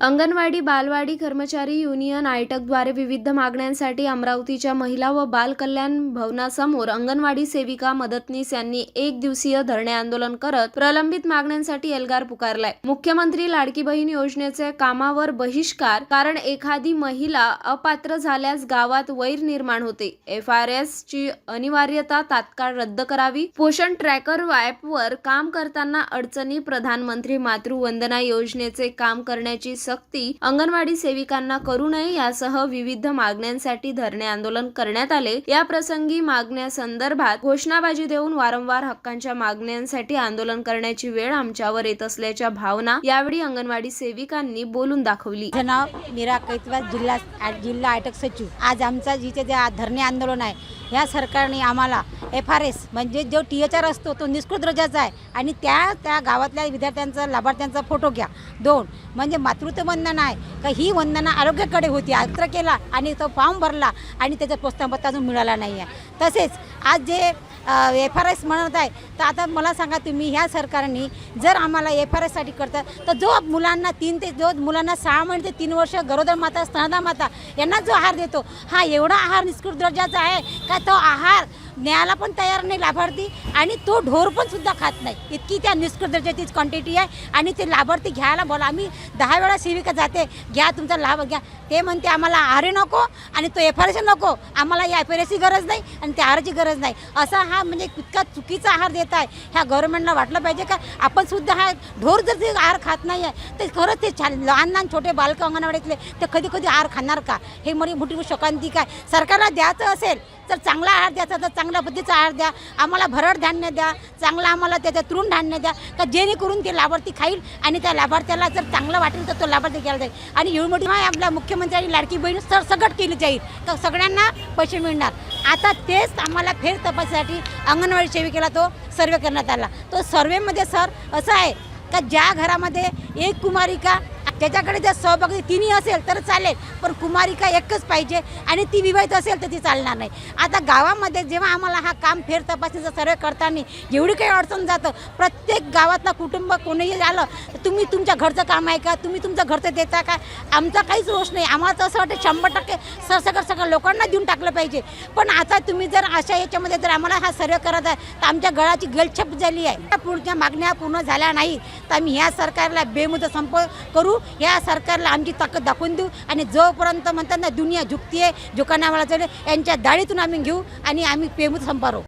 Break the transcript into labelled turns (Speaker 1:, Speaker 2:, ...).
Speaker 1: अंगणवाडी बालवाडी कर्मचारी युनियन आयटकद्वारे विविध मागण्यांसाठी अमरावतीच्या महिला व बाल कल्याण भवनासमोर अंगणवाडी सेविका मदतनीस यांनी एक दिवसीय धरणे आंदोलन करत प्रलंबित मागण्यांसाठी एल्गार पुकारलाय. मुख्यमंत्री लाडकी बहीण योजनेचे कामावर बहिष्कार कारण एखादी महिला अपात्र झाल्यास गावात वैर निर्माण होते. एफ आर एस ची अनिवार्यता तात्काळ रद्द करावी. पोषण ट्रॅकर वर काम करताना अडचणी प्रधानमंत्री मातृवंदना योजनेचे काम करण्याची सक्ती अंगणवाडी सेविकांना करू नये यासह विविध मागण्यांसाठी धरणे आंदोलन करण्यात आले. या प्रसंगी मागण्यासंदर्भात घोषणाबाजी देऊन वारंवार हक्कांच्या मागण्यांसाठी आंदोलन करण्याची वेळ आमच्यावर येत असल्याच्या भावना यावेळी अंगणवाडी सेविकांनी बोलून दाखवली.
Speaker 2: नाव मीरा कैतवा जिल्हा जिल्हा अटक सचिव. आज आमचा जिथे जे धरणे आंदोलन आहे ह्या सरकारने आम्हाला एफ आर एस म्हणजे जो टी एच आर असतो तो निष्कृत दर्जाचा आहे. आणि त्या त्या गावातल्या विद्यार्थ्यांचा लाभार्थ्यांचा फोटो घ्या. दोन म्हणजे मातृत्व वंदना आहे. का ही वंदना आरोग्याकडे होती. आत्र केला आणि तो फॉर्म भरला आणि त्याचा प्रोत्साहनपत्र अजून मिळाला नाही आहे तसेच आज जे एफ आर एस म्हणत आहे. तर आता मला सांगा तुम्ही ह्या सरकारने जर आम्हाला एफ आर एससाठी करतात तर जो मुलांना तीन ते जो मुलांना सहा महिने ते तीन वर्ष गरोदर माता स्तनदा माता यांना जो आहार देतो हा एवढा आहार निष्कृत दर्जाचा आहे का तो आहार न्यायला पण तयार नाही लाभार्थी आणि तो ढोर पण सुद्धा खात नाही. इतकी त्या निष्कृत दर्जाचीच क्वांटिटी आहे आणि ते लाभार्थी घ्यायला बोला आम्ही दहा वेळा सेविका जाते घ्या तुमचा लाभ घ्या. ते म्हणते आम्हाला आहारही नको आणि तो एफ आर एस नको आम्हाला या एफ आर एसची गरज नाही आणि त्या आहाराची गरज नाही. असा हा म्हणजे इतका चुकीचा आहार देत आहे. ह्या गव्हर्नमेंटला वाटलं पाहिजे का आपण सुद्धा हा ढोर जर ते आहार खात नाही आहे तर खरंच ते छान लहान लहान छोटे बालकं अंगणवाडीतले ते कधी कधी आहार खाणार का? हे मोठी मोठी शकांती काय? सरकारला द्यायचं असेल तर चांगला आहार द्यायचा तर चांगला चांगल्या पद्धतीचा आहार द्या आम्हाला भरड धान्य द्या चांगलं आम्हाला त्याचं तृण धान्य द्या का जेणेकरून ते लाभार्थी खाईल आणि त्या लाभार्थ्याला जर चांगलं वाटेल तर तो लाभार्थी घ्यायला जाईल. आणि एवढी मोठी माय आपल्या मुख्यमंत्र्यांनी लाडकी बहीण सरसकट केली जाईल तर सगळ्यांना पैसे मिळणार. आता तेच आम्हाला फेर तपासण्यासाठी अंगणवाडी सेविकेला तो सर्वे करण्यात आला. तो सर्वेमध्ये सर असं आहे का ज्या घरामध्ये एक कुमारिका त्याच्याकडे जर सहभागी तिन्ही असेल तर चालेल पण कुमारिका एकच पाहिजे आणि ती विवाहित असेल तर ती चालणार नाही. आता गावामध्ये जेव्हा आम्हाला हा काम फेर तपासणीचा सर्वे करताना एवढी काही अडचण जातं प्रत्येक गावातला कुटुंब कोणीही आलं तुम्ही तुमच्या घरचं काम आहे का? तुम्ही तुमचं घरचं देता का? आमचा काहीच रोष नाही. आम्हाला तसं असं वाटतं शंभर टक्के सरसकट सगळं लोकांना देऊन टाकलं पाहिजे. पण आता तुम्ही जर अशा याच्यामध्ये जर आम्हाला हा सर्वे करत आहे तर आमच्या गळाची गलछप झाली आहे. त्या पुढच्या मागण्या पूर्ण झाल्या नाही तर आम्ही ह्या सरकारला बेमुदत संप करू. या सरकारला आमची ताकद दाखवून देऊ आणि जोपर्यंत म्हणतात ना दुनिया झुकती आहे झुकानावाला यांच्या दाढीतून आम्ही घेऊ आणि आम्ही पेमूत संपारू.